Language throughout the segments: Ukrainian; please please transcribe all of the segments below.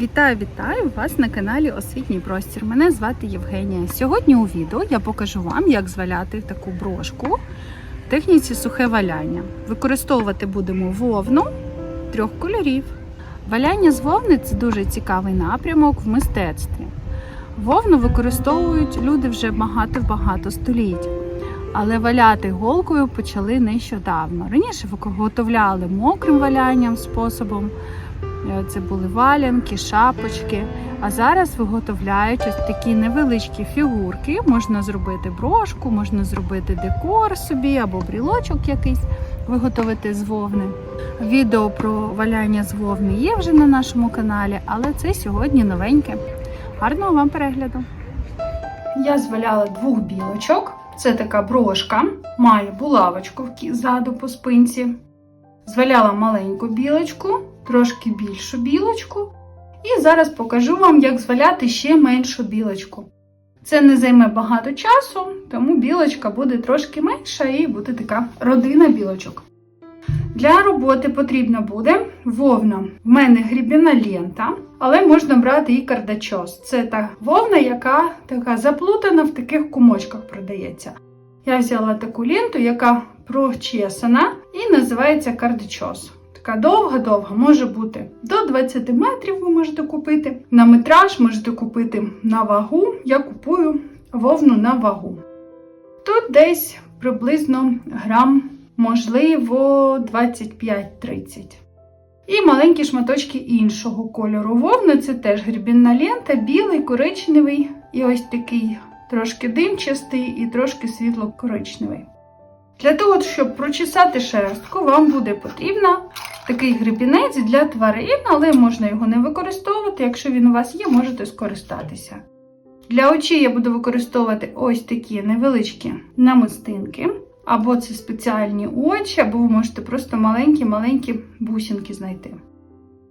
Вітаю, вітаю вас на каналі Освітній простір. Мене звати Євгенія. Сьогодні у відео я покажу вам, як зваляти таку брошку в техніці сухе валяння. Використовувати будемо вовну трьох кольорів. Валяння з вовни це дуже цікавий напрямок в мистецтві. Вовну використовують люди вже багато-багато століть. Але валяти голкою почали нещодавно. Раніше виготовляли мокрим валянням способом. Е, Це були валянки, шапочки. А зараз виготовляють ось такі невеличкі фігурки. Можна зробити брошку, можна зробити декор собі або брілочок якийсь виготовити з вовни. Відео про валяння з вовни є вже на нашому каналі, але це сьогодні новеньке. Гарного вам перегляду! Я зваляла двох білочок. Це така брошка, має булавочку ззаду по спинці. Зваляла маленьку білочку, трошки більшу білочку. І зараз покажу вам, як зваляти ще меншу білочку. Це не займе багато часу, тому білочка буде трошки менша і буде така родина білочок. Для роботи потрібна буде вовна. В мене грібіна лента, але можна брати і кардачос. Це та вовна, яка така заплутана в таких кумочках продається. Я взяла таку ленту, яка прочесана і називається кардачос. Така довга-довга, може бути до 20 метрів ви можете купити. На метраж можете купити на вагу. Я купую вовну на вагу. Тут десь приблизно грам, можливо, 25-30. І маленькі шматочки іншого кольору вовни це теж грібінна лента, білий, коричневий і ось такий трошки димчастий і трошки світло-коричневий. Для того, щоб прочесати шерстку, вам буде потрібна такий гребінець для тварин, але можна його не використовувати. Якщо він у вас є, можете скористатися. Для очей я буду використовувати ось такі невеличкі намистинки. Або це спеціальні очі, або ви можете просто маленькі-маленькі бусинки знайти.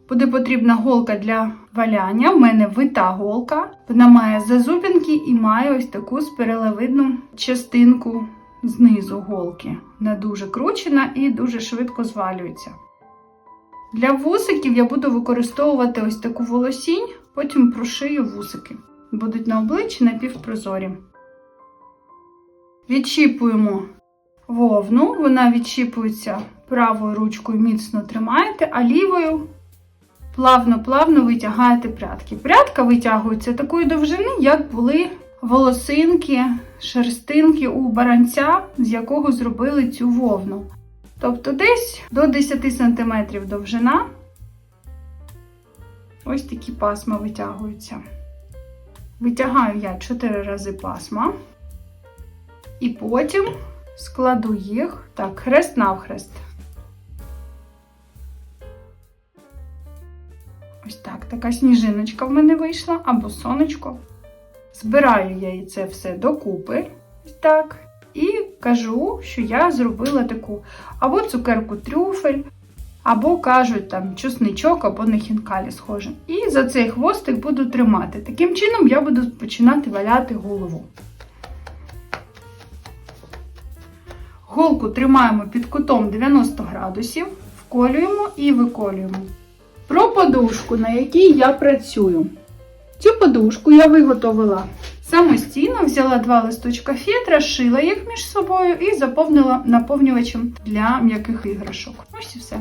Буде потрібна голка для валяння. У мене вита голка. Вона має зазубінки і має ось таку спиралевидну частинку знизу голки. Вона дуже кручена і дуже швидко звалюється. Для вусиків я буду використовувати ось таку волосінь, потім прошию вусики. Будуть на обличчі напівпрозорі. Відчіпуємо вовну, вона відчіпується правою ручкою, міцно тримаєте, а лівою плавно-плавно витягаєте прядки. Прядка витягується такої довжини, як були волосинки, шерстинки у баранця, з якого зробили цю вовну. Тобто десь до 10 см довжина. Ось такі пасма витягуються. Витягаю я 4 рази пасма. І потім складу їх так, хрест навхрест. Ось так, така сніжиночка в мене вийшла, або сонечко. Збираю я це все докупи. Так. І кажу, що я зробила таку або цукерку трюфель, або кажуть там чесничок, або на хінкалі схоже. І за цей хвостик буду тримати. Таким чином я буду починати валяти голову. Голку тримаємо під кутом 90 градусів, вколюємо і виколюємо. Про подушку, на якій я працюю. Цю подушку я виготовила самостійно, взяла два листочка фетра, шила їх між собою і заповнила наповнювачем для м'яких іграшок. Ось і все.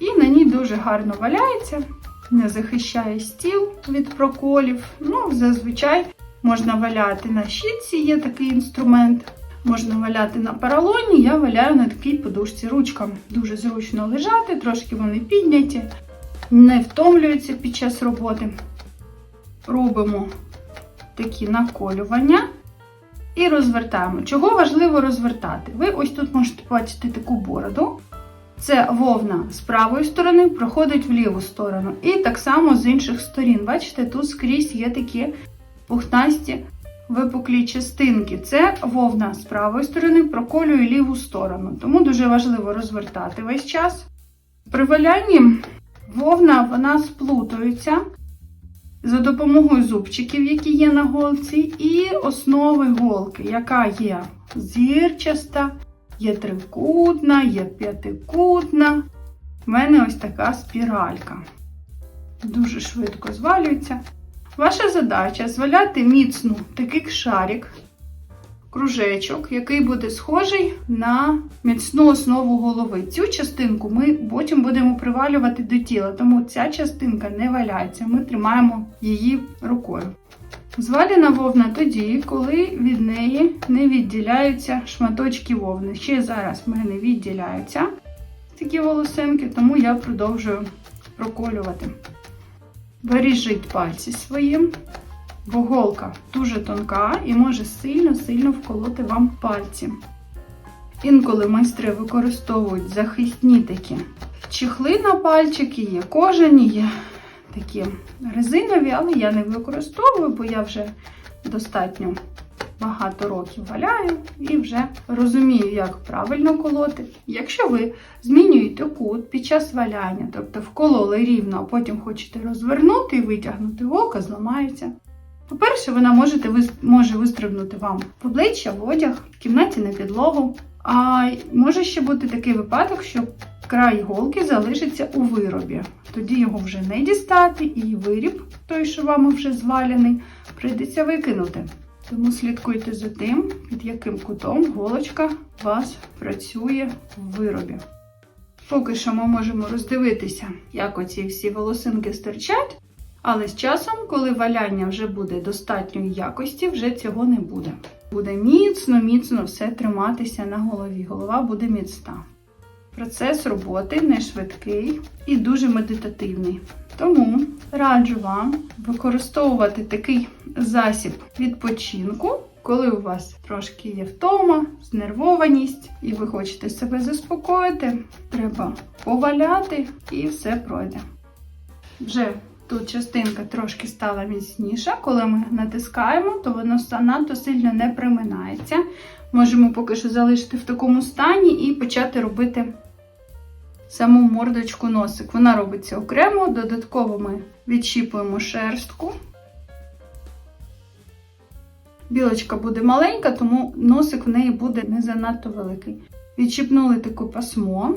І на ній дуже гарно валяється, не захищає стіл від проколів. Ну, зазвичай можна валяти на щітці, є такий інструмент. Можна валяти на поролоні, я валяю на такій подушці ручкам. Дуже зручно лежати, трошки вони підняті, не втомлюються під час роботи. Робимо такі наколювання і розвертаємо. Чого важливо розвертати? Ви ось тут можете бачити таку бороду. Це вовна з правої сторони проходить в ліву сторону. І так само з інших сторін. Бачите, тут скрізь є такі пухнасті випуклі частинки. Це вовна з правої сторони проколює ліву сторону. Тому дуже важливо розвертати весь час. При валянні вовна вона сплутується за допомогою зубчиків, які є на голці, і основи голки, яка є зірчаста, є трикутна, є п'ятикутна. У мене ось така спіралька. дуже швидко звалюється. Ваша задача зваляти міцно такий шарик, кружечок, який буде схожий на міцну основу голови. Цю частинку ми потім будемо привалювати до тіла, тому ця частинка не валяється. Ми тримаємо її рукою. Звалена вовна тоді, коли від неї не відділяються шматочки вовни. Ще зараз в мене відділяються такі волосинки, тому я продовжую проколювати. Бережіть пальці свої, бо голка дуже тонка і може сильно-сильно вколоти вам пальці. Інколи майстри використовують захисні такі чехли на пальчики, є кожані, є такі резинові, але я не використовую, бо я вже достатньо багато років валяю і вже розумію, як правильно колоти. Якщо ви змінюєте кут під час валяння, тобто вкололи рівно, а потім хочете розвернути і витягнути голка, зламається. По-перше, вона можете, може вистрибнути вам в обличчя, в одяг, в кімнаті на підлогу. А може ще бути такий випадок, що край голки залишиться у виробі. Тоді його вже не дістати, і виріб, той, що вами вже зваляний, прийдеться викинути. Тому слідкуйте за тим, під яким кутом голочка у вас працює в виробі. Поки що ми можемо роздивитися, як оці всі волосинки стирчать, але з часом, коли валяння вже буде достатньої якості, вже цього не буде. Буде міцно, міцно все триматися на голові. Голова буде міцна. Процес роботи не швидкий і дуже медитативний. Тому раджу вам використовувати такий засіб відпочинку, коли у вас трошки є втома, знервованість, і ви хочете себе заспокоїти, треба поваляти і все пройде. Вже тут частинка трошки стала міцніша. Коли ми натискаємо, то воно надто сильно не приминається. Можемо поки що залишити в такому стані і почати робити саму мордочку носик. Вона робиться окремо, додатково ми відщіпуємо шерстку. Білочка буде маленька, тому носик в неї буде не занадто великий. Відщипнули таке пасмо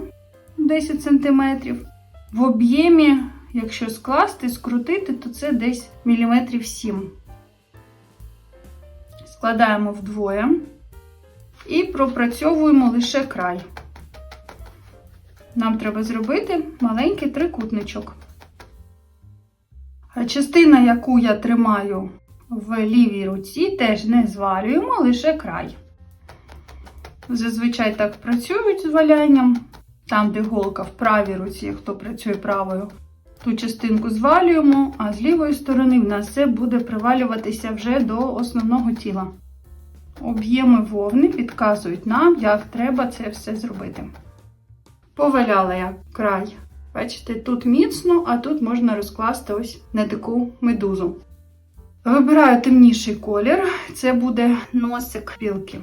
10 см. В об'ємі, якщо скласти, скрутити, то це десь міліметрів 7. Складаємо вдвоє і пропрацьовуємо лише край. Нам треба зробити маленький трикутничок. Частина, яку я тримаю в лівій руці, теж не звалюємо, лише край. Зазвичай так працюють з валянням. Там, де голка в правій руці, хто працює правою, ту частинку звалюємо, а з лівої сторони в нас все буде привалюватися вже до основного тіла. Об'єми вовни підказують нам, як треба це все зробити. Поваляла я край. Бачите, тут міцно, а тут можна розкласти ось на таку медузу. Вибираю темніший колір, це буде носик білки.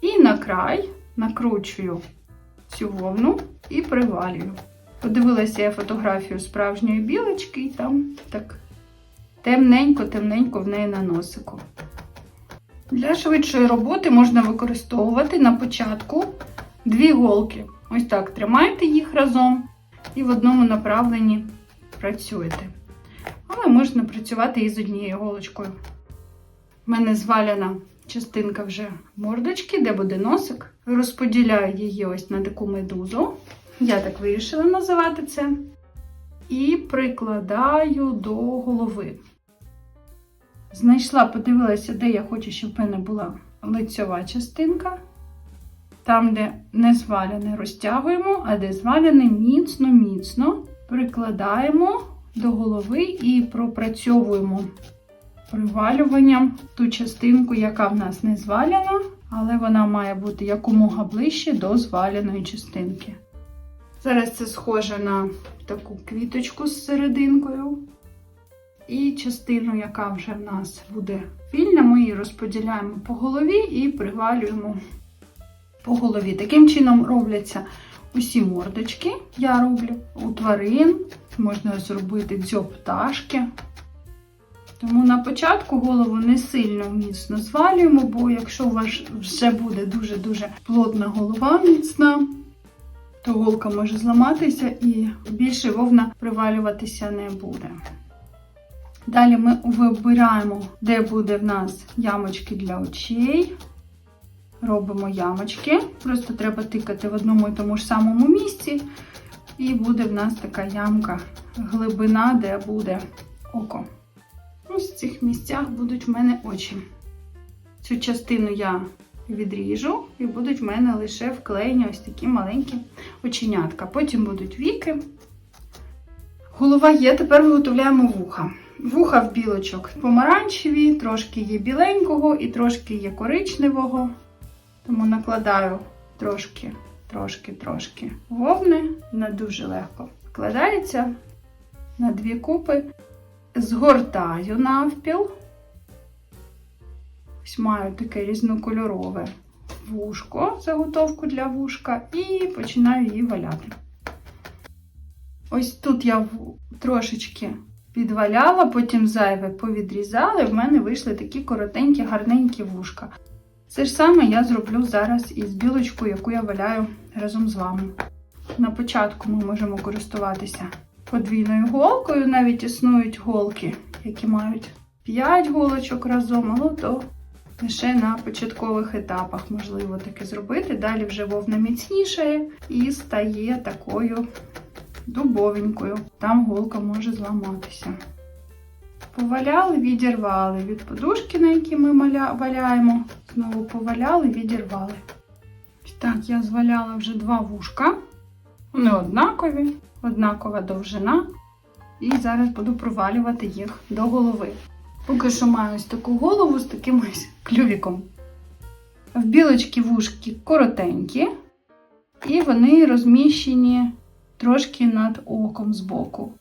І на край накручую цю вовну і привалюю. Подивилася я фотографію справжньої білочки, і там так темненько-темненько в неї на носику. Для швидшої роботи можна використовувати на початку дві голки. Ось так тримайте їх разом і в одному направленні працюєте. Але можна працювати і з однією голочкою. У мене зваляна частинка вже мордочки, де буде носик. Розподіляю її ось на таку медузу. Я так вирішила називати це. І прикладаю до голови. Знайшла, подивилася, де я хочу, щоб в мене була лицьова частинка. Там, де не зваляне, розтягуємо, а де зваляне міцно-міцно прикладаємо до голови і пропрацьовуємо привалюванням ту частинку, яка в нас не зваляна, але вона має бути якомога ближче до зваляної частинки. Зараз це схоже на таку квіточку з серединкою. І частину, яка вже в нас буде вільна, ми її розподіляємо по голові і привалюємо по голові. Таким чином робляться усі мордочки. Я роблю у тварин, можна зробити дзьоб пташки. Тому на початку голову не сильно міцно звалюємо, бо якщо у вас вже буде дуже-дуже плотна голова міцна, то голка може зламатися і більше вовна привалюватися не буде. Далі ми вибираємо, де буде в нас ямочки для очей. Робимо ямочки. Просто треба тикати в одному і тому ж самому місці. І буде в нас така ямка, глибина, де буде око. Ось в цих місцях будуть в мене очі. Цю частину я відріжу, і будуть в мене лише вклеєні ось такі маленькі оченятка. Потім будуть віки. Голова є, тепер виготовляємо вуха. Вуха в білочок помаранчеві, трошки є біленького і трошки є коричневого. Тому накладаю трошки, трошки, трошки вовни. Вона дуже легко вкладається на дві купи. Згортаю навпіл. Ось маю таке різнокольорове вушко, заготовку для вушка, і починаю її валяти. Ось тут я трошечки підваляла, потім зайве повідрізала, і в мене вийшли такі коротенькі, гарненькі вушка. Це ж саме я зроблю зараз із білочкою, яку я валяю разом з вами. На початку ми можемо користуватися подвійною голкою, навіть існують голки, які мають 5 голочок разом, але то лише на початкових етапах можливо таке зробити. Далі вже вовна міцнішає і стає такою дубовенькою. Там голка може зламатися. Поваляли, відірвали від подушки, на якій ми валяємо. Знову поваляли, відірвали. Так, я зваляла вже два вушка. Вони однакові, однакова довжина. І зараз буду провалювати їх до голови. Поки що маю ось таку голову з таким ось клювіком. В білочки вушки коротенькі, і вони розміщені трошки над оком збоку.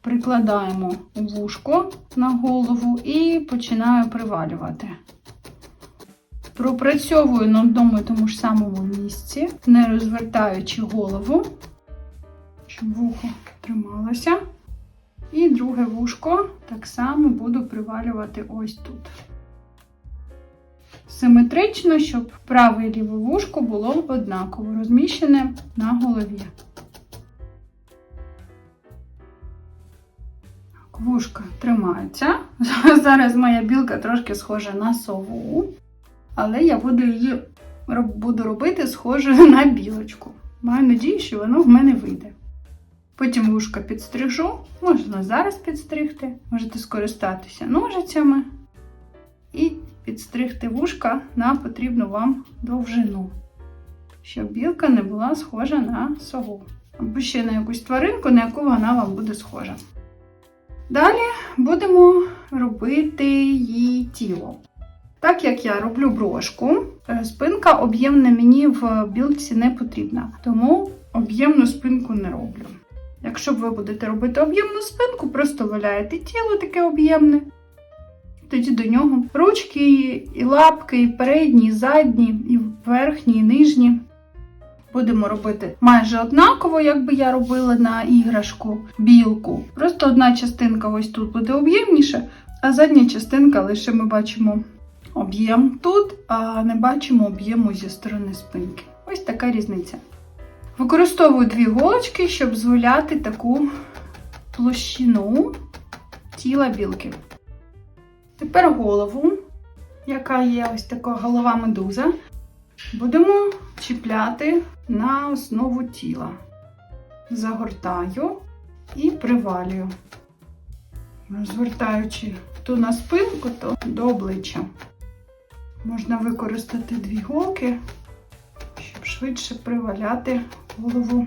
Прикладаємо вушко на голову і починаю привалювати. Пропрацьовую на одному і тому ж самому місці, не розвертаючи голову, щоб вухо трималося. І друге вушко так само буду привалювати ось тут. Симетрично, щоб праве і ліве вушко було однаково розміщене на голові. Вушка тримається. Зараз моя білка трошки схожа на сову, але я буду її буду робити схожою на білочку. Маю надію, що воно в мене вийде. Потім вушка підстрижу, можна зараз підстригти, можете скористатися ножицями і підстригти вушка на потрібну вам довжину, щоб білка не була схожа на сову. Або ще на якусь тваринку, на яку вона вам буде схожа. Далі будемо робити її тіло. Так як я роблю брошку, е, спинка об'ємна мені в білці не потрібна, тому об'ємну спинку не роблю. Якщо ви будете робити об'ємну спинку, просто валяєте тіло таке об'ємне. Тоді до нього ручки, і лапки, і передні, і задні, і верхні, і нижні. Будемо робити майже однаково, як би я робила на іграшку білку. Просто одна частинка ось тут буде об'ємніша, а задня частинка лише ми бачимо об'єм тут, а не бачимо об'єму зі сторони спинки. Ось така різниця. Використовую дві голочки, щоб зволяти таку площину тіла білки. Тепер голову, яка є ось така голова медуза, будемо чіпляти на основу тіла. Загортаю і привалюю, розвертаючи то на спинку, то до обличчя. Можна використати дві голки, швидше приваляти голову.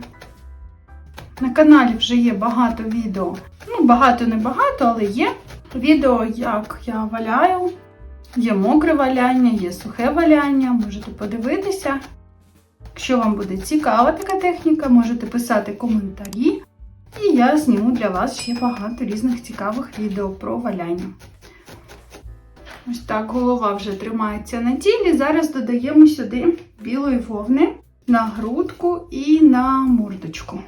На каналі вже є багато відео. Ну, багато не багато, але є відео, як я валяю. Є мокре валяння, є сухе валяння, можете подивитися. Якщо вам буде цікава така техніка, можете писати коментарі. І я зніму для вас ще багато різних цікавих відео про валяння. Ось так голова вже тримається на тілі. Зараз додаємо сюди білої вовни на грудку і на мордочку.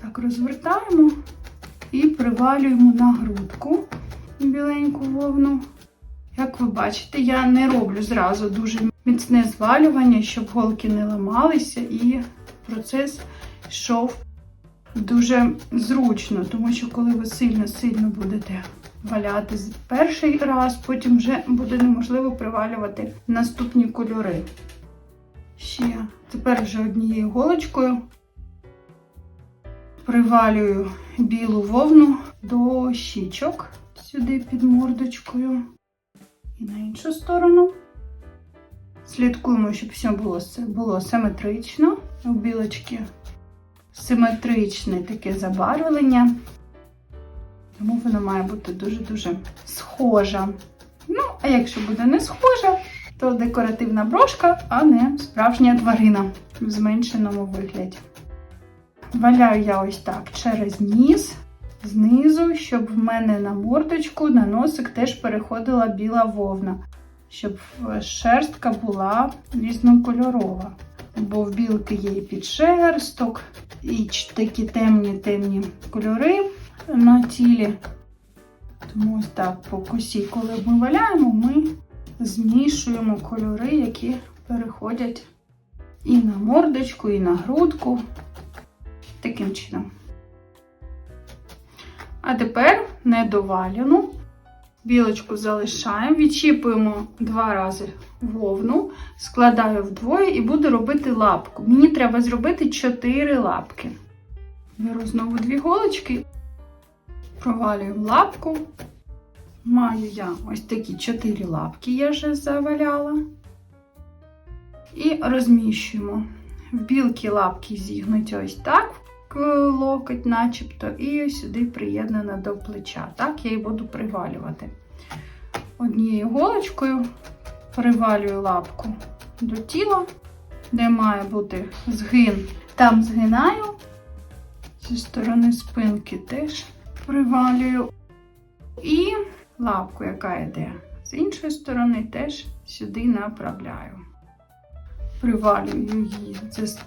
Так, розвертаємо і привалюємо на грудку біленьку вовну. Як ви бачите, я не роблю зразу дуже міцне звалювання, щоб голки не ламалися, і процес йшов дуже зручно, тому що коли ви сильно-сильно будете валяти перший раз, потім вже буде неможливо привалювати наступні кольори. Ще тепер вже однією голочкою привалюю білу вовну до щічок сюди під мордочкою і на іншу сторону. Слідкуємо, щоб все було, було симетрично. У білочки симетричне таке забарвлення, тому вона має бути дуже-дуже схожа. Ну, а якщо буде не схожа, то декоративна брошка, а не справжня тварина в зменшеному вигляді. Валяю я ось так через ніс, знизу, щоб в мене на мордочку, на носик теж переходила біла вовна, щоб шерстка була різнокольорова. Бо в білки є і підшерсток, і такі темні-темні кольори на тілі. Тому ось так по косі, коли ми валяємо, ми змішуємо кольори, які переходять і на мордочку, і на грудку. Таким чином. А тепер недоваляну білочку залишаємо, відчіпуємо два рази вовну, складаю вдвоє і буду робити лапку. Мені треба зробити 4 лапки. Беру знову дві голочки, провалюю лапку. Маю я ось такі 4 лапки, я вже заваляла. І розміщуємо. В білки лапки зігнуті ось так, локоть, начебто, і сюди приєднана до плеча. Так, я і буду привалювати. Однією голочкою привалюю лапку до тіла, де має бути згин. Там згинаю, зі сторони спинки теж привалюю. І лапку, яка йде з іншої сторони, теж сюди направляю. Привалюю її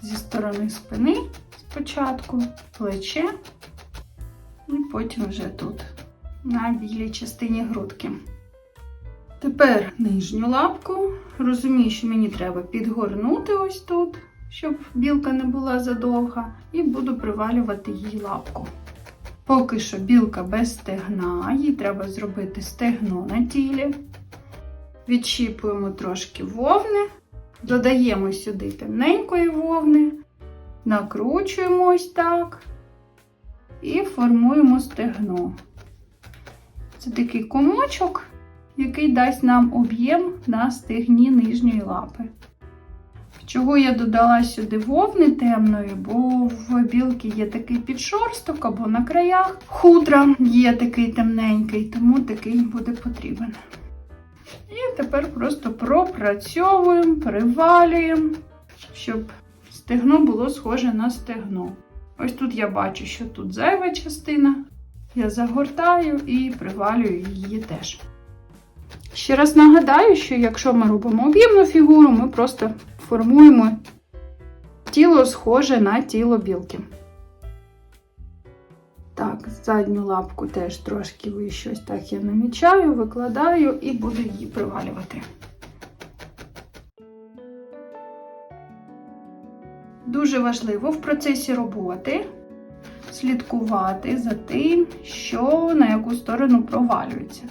зі сторони спини спочатку, плече, і потім вже тут, на білій частині грудки. Тепер нижню лапку. Розумію, що мені треба підгорнути ось тут, щоб білка не була задовга, і буду привалювати їй лапку. Поки що білка без стегна, їй треба зробити стегно на тілі. Відщіпуємо трошки вовни, додаємо сюди темненької вовни, накручуємо ось так і формуємо стегно. Це такий комочок, який дасть нам об'єм на стегні нижньої лапи. Чого я додала сюди вовни темної, бо в білки є такий підшорсток або на краях хутра є такий темненький, тому такий буде потрібен. І тепер просто пропрацьовуємо, привалюємо, щоб стегно було схоже на стегно. Ось тут я бачу, що тут зайва частина. Я загортаю і привалюю її теж. Ще раз нагадаю, що якщо ми робимо об'ємну фігуру, ми просто формуємо тіло схоже на тіло білки. Так, задню лапку теж трошки вище, ось так я намічаю, викладаю і буду її привалювати. Дуже важливо в процесі роботи слідкувати за тим, що на яку сторону провалюється.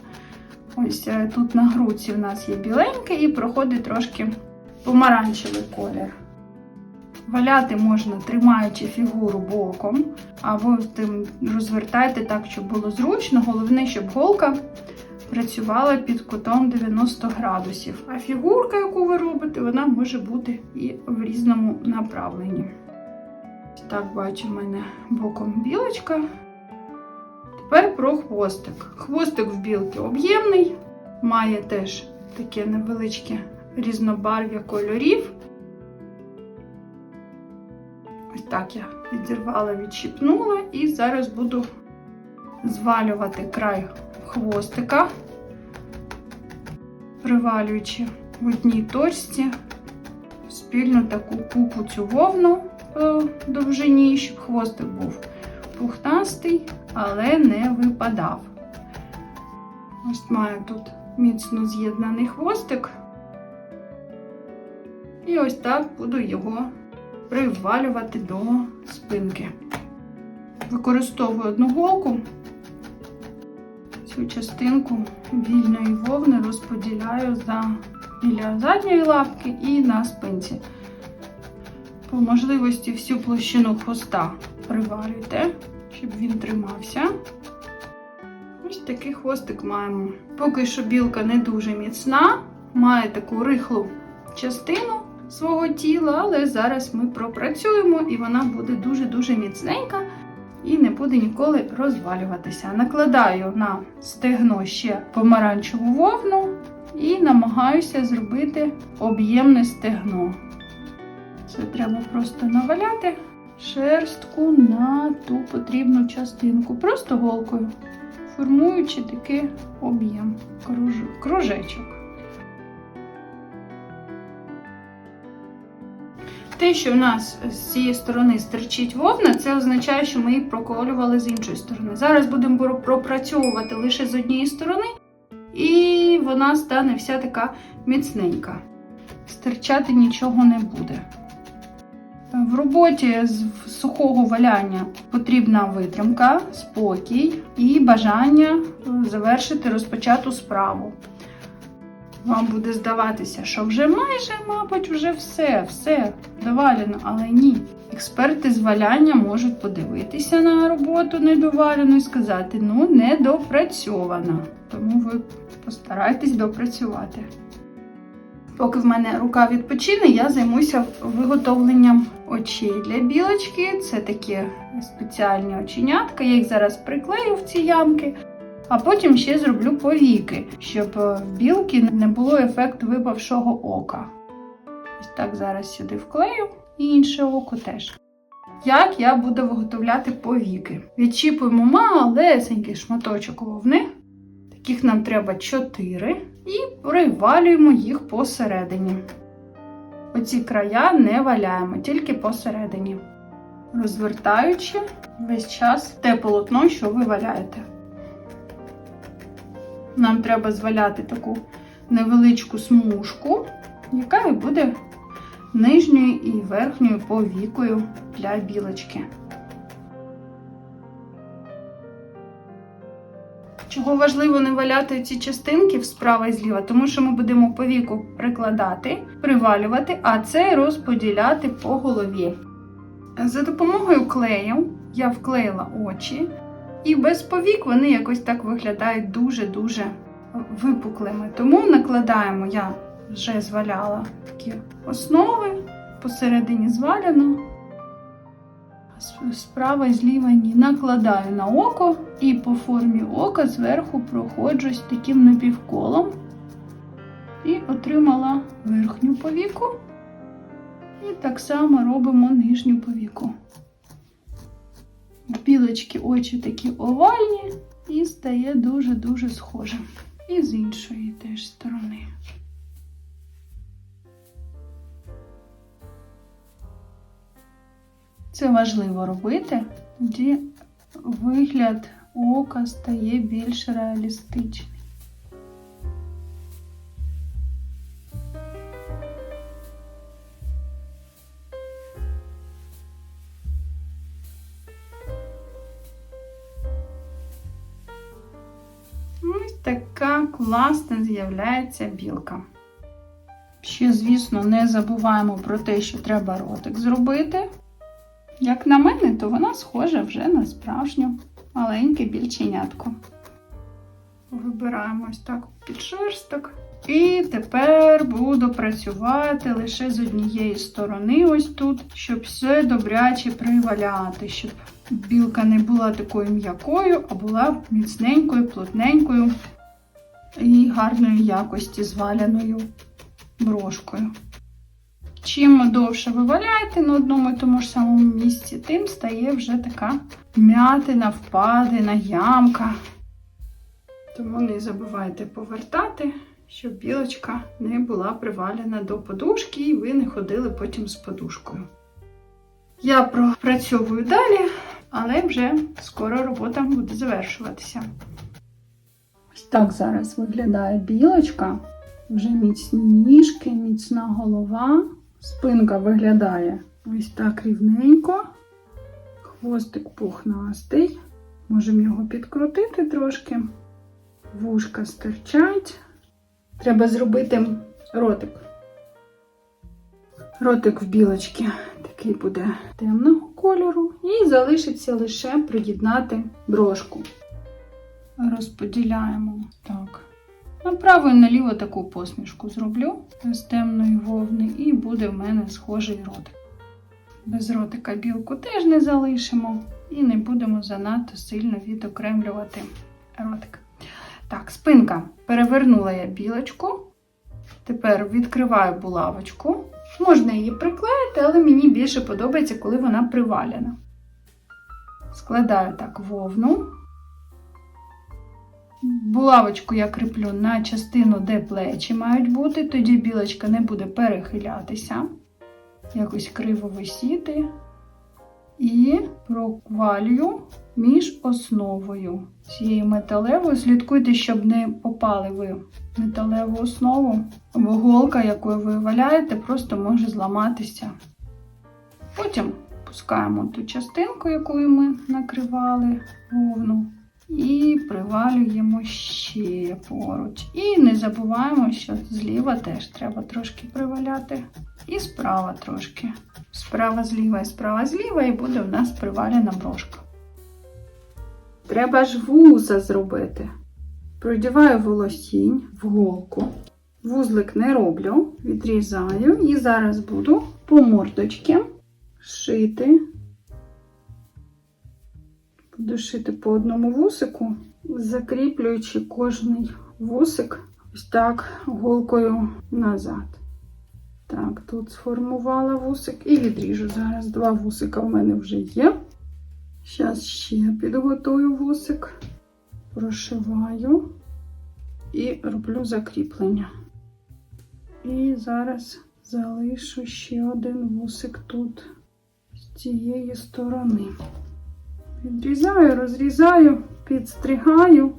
Ось е, тут на грудці в нас є біленьке і проходить трошки помаранчевий колір. Валяти можна, тримаючи фігуру боком, або тим розвертайте так, щоб було зручно. Головне, щоб голка працювала під кутом 90 градусів. А фігурка, яку ви робите, вона може бути і в різному направленні. Так, бачу, в мене боком білочка. Тепер про хвостик. Хвостик в білки об'ємний, має теж таке невеличке різнобарв'я кольорів. Так я відірвала, відщипнула і зараз буду звалювати край хвостика, привалюючи в одній точці спільну таку купу цю вовну по довжині, щоб хвостик був пухнастий, але не випадав. Ось маю тут міцно з'єднаний хвостик. І ось так буду його привалювати до спинки. Використовую одну голку. Цю частинку вільної вовни розподіляю за біля задньої лапки і на спинці. По можливості всю площину хвоста приварюйте, щоб він тримався. Ось такий хвостик маємо. Поки що білка не дуже міцна, має таку рихлу частину свого тіла, але зараз ми пропрацюємо і вона буде дуже-дуже міцненька і не буде ніколи розвалюватися. Накладаю на стегно ще помаранчеву вовну і намагаюся зробити об'ємне стегно. Це треба просто наваляти шерстку на ту потрібну частинку, просто голкою, формуючи такий об'єм, кружечок. Те, що в нас з цієї сторони стерчить вовна, це означає, що ми її проколювали з іншої сторони. Зараз будемо пропрацьовувати лише з однієї сторони, і вона стане вся така міцненька. Стирчати нічого не буде. В роботі з сухого валяння потрібна витримка, спокій і бажання е, завершити розпочату справу. Вам буде здаватися, що вже майже, мабуть, вже все, все довалено, але ні. Експерти з валяння можуть подивитися на роботу недовалену і сказати, ну, недопрацьована. Тому ви постарайтесь допрацювати. Поки в мене рука відпочине, я займуся виготовленням очей для білочки. Це такі спеціальні оченятка. Я їх зараз приклею в ці ямки, а потім ще зроблю повіки, щоб е, в білки не було ефекту випавшого ока. Ось так зараз сюди вклею і інше око теж. Як я буду виготовляти повіки? Відчіпуємо малесенький шматочок вовни. Таких нам треба 4. І привалюємо їх посередині. Оці края не валяємо, тільки посередині. Розвертаючи весь час те полотно, що ви валяєте. Нам треба зваляти таку невеличку смужку, яка і буде нижньою і верхньою повікою для білочки. Чого важливо не валяти ці частинки справа і зліва, тому що ми будемо по віку прикладати, привалювати, а це розподіляти по голові. За допомогою клею я вклеїла очі, і без повік вони якось так виглядають дуже-дуже випуклими. Тому накладаємо, я вже зваляла такі основи, посередині зваляно. Справа і зліва ні. Накладаю на око і по формі ока зверху проходжусь таким напівколом і отримала верхню повіку. І так само робимо нижню повіку. Білочки очі такі овальні і стає дуже-дуже схожим. І з іншої теж сторони. Це важливо робити, тоді вигляд ока стає більш реалістичним. Така класна з'являється білка. Ще, звісно, не забуваємо про те, що треба ротик зробити. Як на мене, то вона схожа вже на справжню маленьке більченятко. Вибираємо ось так підшерсток. І тепер буду працювати лише з однієї сторони, ось тут, щоб все добряче приваляти, щоб білка не була такою м'якою, а була міцненькою, плотненькою і гарної якості зваляною брошкою. Чим довше ви валяєте на одному і тому ж самому місці, тим стає вже така м'ятина, впадина, ямка. Тому не забувайте повертати, щоб білочка не була привалена до подушки і ви не ходили потім з подушкою. Я пропрацьовую далі, але вже скоро робота буде завершуватися. Так зараз виглядає білочка. Вже міцні ніжки, міцна голова, Спинка виглядає ось так рівненько. Хвостик пухнастий. Можемо його підкрутити трошки. Вушка стирчать. Треба зробити ротик. Ротик в білочки такий буде темного кольору. І залишиться лише приєднати брошку. Розподіляємо так. Направо і наліво таку посмішку зроблю з темної вовни, і буде в мене схожий ротик. Без ротика білку теж не залишимо і не будемо занадто сильно відокремлювати ротик. Так, спинка. Перевернула я білочку. Тепер відкриваю булавочку. Можна її приклеїти, але мені більше подобається, коли вона привалена. Складаю так вовну. Булавочку я кріплю на частину, де плечі мають бути, тоді білочка не буде перехилятися, якось криво висіти. І проквалюю між основою цією металевою. Слідкуйте, щоб не попали ви металеву основу, бо голка, якою ви валяєте, просто може зламатися. Потім пускаємо ту частинку, якою ми накривали вовну. І привалюємо ще поруч. І не забуваємо, що зліва теж треба трошки приваляти. І справа трошки. Справа зліва і справа зліва, і буде в нас привалена брошка. Треба ж вуса зробити. Продіваю волосінь в голку. Вузлик не роблю, відрізаю і зараз буду по мордочки шити Буду по одному вусику, закріплюючи кожний вусик ось так голкою назад. Так, тут сформувала вусик і відріжу. Зараз два вусика в мене вже є. Зараз ще підготую вусик, прошиваю і роблю закріплення. І зараз залишу ще один вусик тут з цієї сторони. Відрізаю, розрізаю, підстригаю.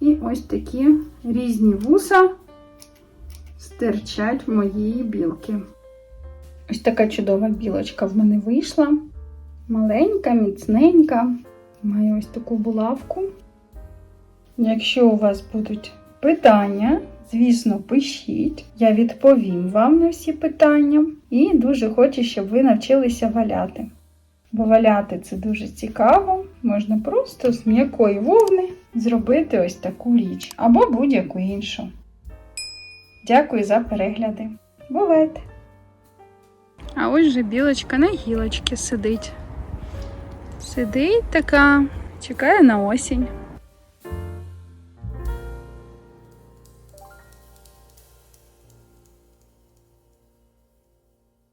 І ось такі різні вуса стирчать в моїй білки. Ось така чудова білочка в мене вийшла. Маленька, міцненька. Має ось таку булавку. Якщо у вас будуть питання, звісно, пишіть. Я відповім вам на всі питання. І дуже хочу, щоб ви навчилися валяти. Бо валяти це дуже цікаво. Можна просто з м'якої вовни зробити ось таку річ або будь-яку іншу. Дякую за перегляди. Бувайте! А ось же білочка на гілочці сидить. Сидить така, чекає на осінь.